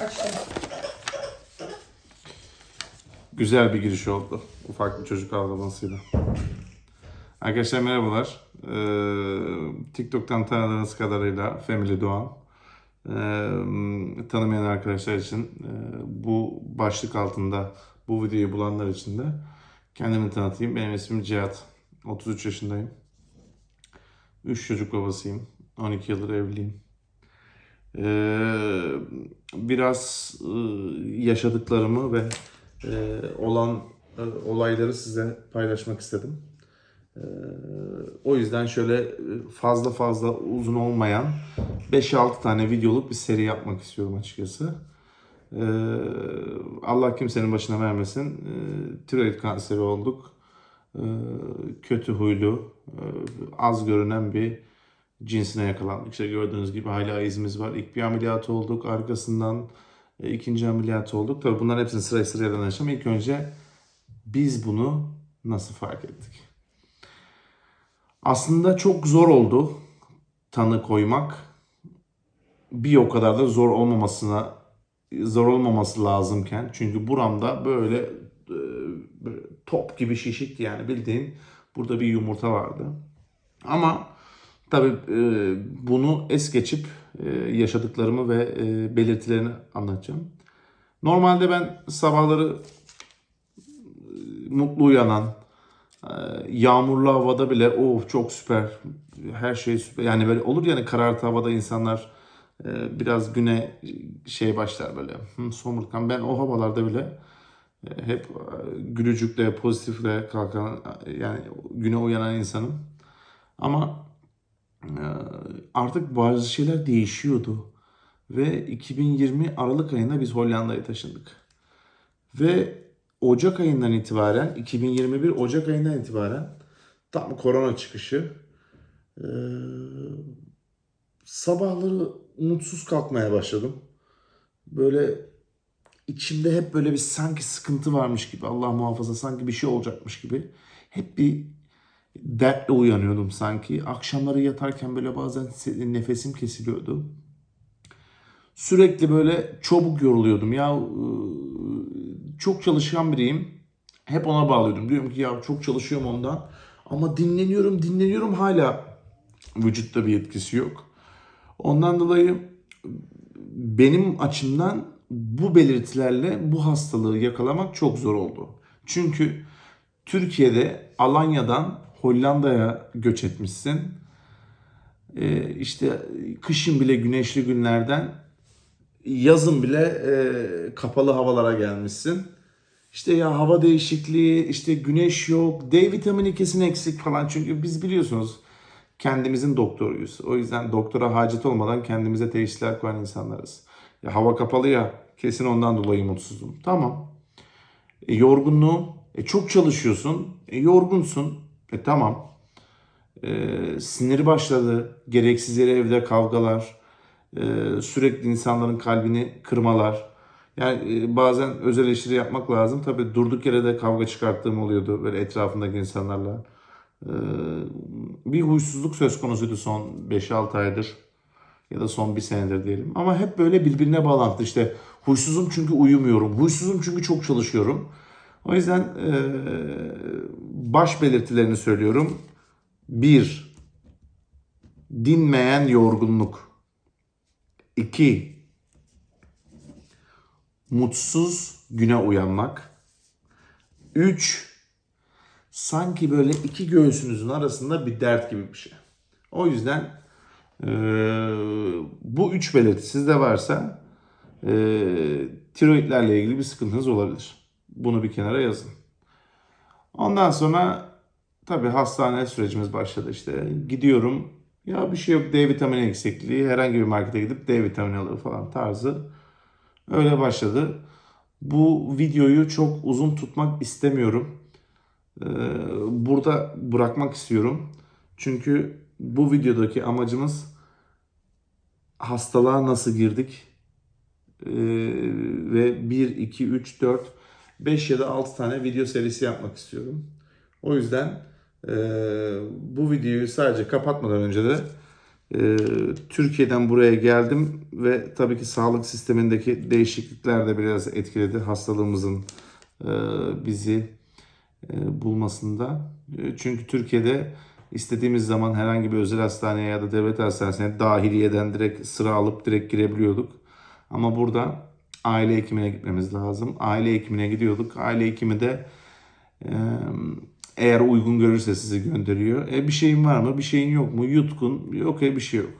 Açtım. Güzel bir giriş oldu. Ufak bir çocuk ağlamasıyla. Arkadaşlar merhabalar. Ee, TikTok'tan tanıdığınız kadarıyla Family Doğan. Ee, tanımayan arkadaşlar için e, bu başlık altında bu videoyu bulanlar için de kendimi tanıtayım. Benim ismim Cihat. 33 yaşındayım. 3 çocuk babasıyım. 12 yıldır evliyim. Ee, biraz e, yaşadıklarımı ve e, olan e, olayları size paylaşmak istedim. E, o yüzden şöyle fazla fazla uzun olmayan 5-6 tane videoluk bir seri yapmak istiyorum açıkçası. E, Allah kimsenin başına vermesin. Tiroid kanseri olduk. Kötü huylu, az görünen bir cinsine yakalandık. İşte gördüğünüz gibi hala izimiz var. İlk bir ameliyat olduk. Arkasından e, ikinci ameliyat olduk. Tabii bunların hepsini sıraya sıraya anlaşacağım. İlk önce biz bunu nasıl fark ettik? Aslında çok zor oldu tanı koymak. Bir o kadar da zor olmamasına zor olmaması lazımken çünkü buramda böyle, e, top gibi şişikti yani bildiğin burada bir yumurta vardı. Ama tabii e, bunu es geçip e, yaşadıklarımı ve e, belirtilerini anlatacağım. Normalde ben sabahları mutlu uyanan, yağmurlu havada bile oh çok süper, her şey süper. Yani böyle olur yani karartı havada insanlar biraz güne şey başlar böyle somurtkan. Ben o havalarda bile hep gülücükle, pozitifle kalkan yani güne uyanan insanım. Ama artık bazı şeyler değişiyordu. Ve 2020 Aralık ayında biz Hollanda'ya taşındık. Ve Ocak ayından itibaren, 2021 Ocak ayından itibaren tam korona çıkışı e, sabahları umutsuz kalkmaya başladım. Böyle içimde hep böyle bir sanki sıkıntı varmış gibi, Allah muhafaza sanki bir şey olacakmış gibi. Hep bir dertle uyanıyordum sanki. Akşamları yatarken böyle bazen nefesim kesiliyordu. Sürekli böyle çabuk yoruluyordum. Ya çok çalışkan biriyim. Hep ona bağlıyordum. Diyorum ki ya çok çalışıyorum ondan. Ama dinleniyorum, dinleniyorum hala vücutta bir etkisi yok. Ondan dolayı benim açımdan bu belirtilerle bu hastalığı yakalamak çok zor oldu. Çünkü Türkiye'de Alanya'dan Hollanda'ya göç etmişsin. Ee, işte kışın bile güneşli günlerden yazın bile e, kapalı havalara gelmişsin. İşte ya hava değişikliği, işte güneş yok, D vitamini kesin eksik falan. Çünkü biz biliyorsunuz kendimizin doktoruyuz. O yüzden doktora hacet olmadan kendimize teşhisler koyan insanlarız. Ya hava kapalı ya kesin ondan dolayı mutsuzum. Tamam. E, yorgunluğum. E, çok çalışıyorsun. E, yorgunsun. E tamam. E, sinir başladı. Gereksiz yere evde kavgalar. E, sürekli insanların kalbini kırmalar. Yani e, bazen öz eleştiri yapmak lazım. Tabii durduk yere de kavga çıkarttığım oluyordu böyle etrafındaki insanlarla. E, bir huysuzluk söz konusuydu son 5-6 aydır ya da son bir senedir diyelim. Ama hep böyle birbirine bağlantılı. İşte huysuzum çünkü uyumuyorum. Huysuzum çünkü çok çalışıyorum. O yüzden e, baş belirtilerini söylüyorum. Bir, dinmeyen yorgunluk. İki, mutsuz güne uyanmak. Üç, sanki böyle iki göğsünüzün arasında bir dert gibi bir şey. O yüzden e, bu üç belirti sizde varsa e, tiroidlerle ilgili bir sıkıntınız olabilir. Bunu bir kenara yazın. Ondan sonra tabii hastane sürecimiz başladı işte. Gidiyorum ya bir şey yok D vitamini eksikliği herhangi bir markete gidip D vitamini alır falan tarzı. Öyle başladı. Bu videoyu çok uzun tutmak istemiyorum. Ee, burada bırakmak istiyorum. Çünkü bu videodaki amacımız hastalığa nasıl girdik Ee, ve 1, 2, 3, 4, 5 ya da 6 tane video serisi yapmak istiyorum. O yüzden e, bu videoyu sadece kapatmadan önce de Ee, Türkiye'den buraya geldim ve tabii ki sağlık sistemindeki değişiklikler de biraz etkiledi hastalığımızın e, bizi e, bulmasında. E, Çünkü Türkiye'de istediğimiz zaman herhangi bir özel hastaneye ya da devlet hastanesine dahiliyeden direkt sıra alıp direkt girebiliyorduk. Ama burada aile hekimine gitmemiz lazım. Aile hekimine gidiyorduk. Aile hekimi de eğer uygun görürse sizi gönderiyor. E bir şeyin var mı? Bir şeyin yok mu? Yutkun. Yok e bir şey yok.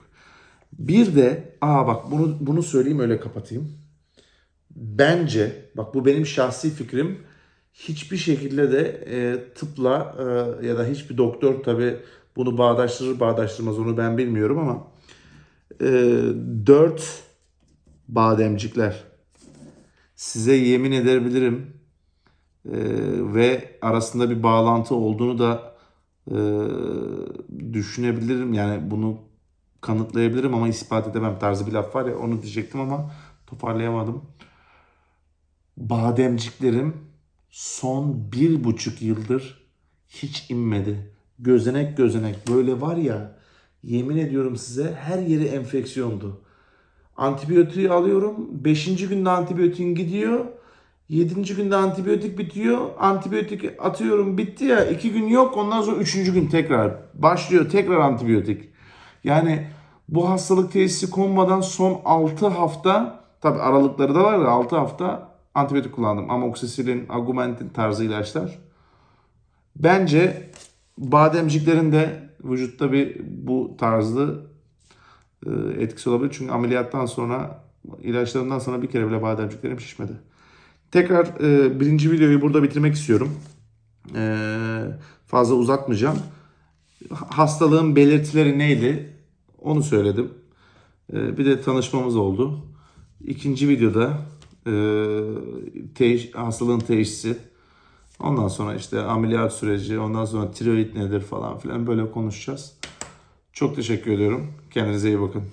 Bir de aa bak bunu bunu söyleyeyim öyle kapatayım. Bence bak bu benim şahsi fikrim. Hiçbir şekilde de e, tıpla e, ya da hiçbir doktor tabi bunu bağdaştırır bağdaştırmaz onu ben bilmiyorum ama e, dört bademcikler size yemin edebilirim e, ve arasında bir bağlantı olduğunu da e, düşünebilirim. Yani bunu kanıtlayabilirim ama ispat edemem tarzı bir laf var ya onu diyecektim ama toparlayamadım. Bademciklerim son bir buçuk yıldır hiç inmedi. Gözenek gözenek böyle var ya yemin ediyorum size her yeri enfeksiyondu. Antibiyotiği alıyorum. Beşinci günde antibiyotiğin gidiyor. Yedinci günde antibiyotik bitiyor. Antibiyotik atıyorum bitti ya. iki gün yok. Ondan sonra üçüncü gün tekrar. Başlıyor tekrar antibiyotik. Yani bu hastalık teşhisi konmadan son 6 hafta tabi aralıkları da var ya 6 hafta antibiyotik kullandım. Amoxicillin, Augmentin tarzı ilaçlar. Bence bademciklerin de vücutta bir bu tarzlı etkisi olabilir. Çünkü ameliyattan sonra ilaçlarından sonra bir kere bile bademciklerim şişmedi. Tekrar e, birinci videoyu burada bitirmek istiyorum. E, fazla uzatmayacağım. Hastalığın belirtileri neydi? Onu söyledim. E, bir de tanışmamız oldu. İkinci videoda e, teş- hastalığın teşhisi. Ondan sonra işte ameliyat süreci, ondan sonra tiroid nedir falan filan böyle konuşacağız. Çok teşekkür ediyorum. Kendinize iyi bakın.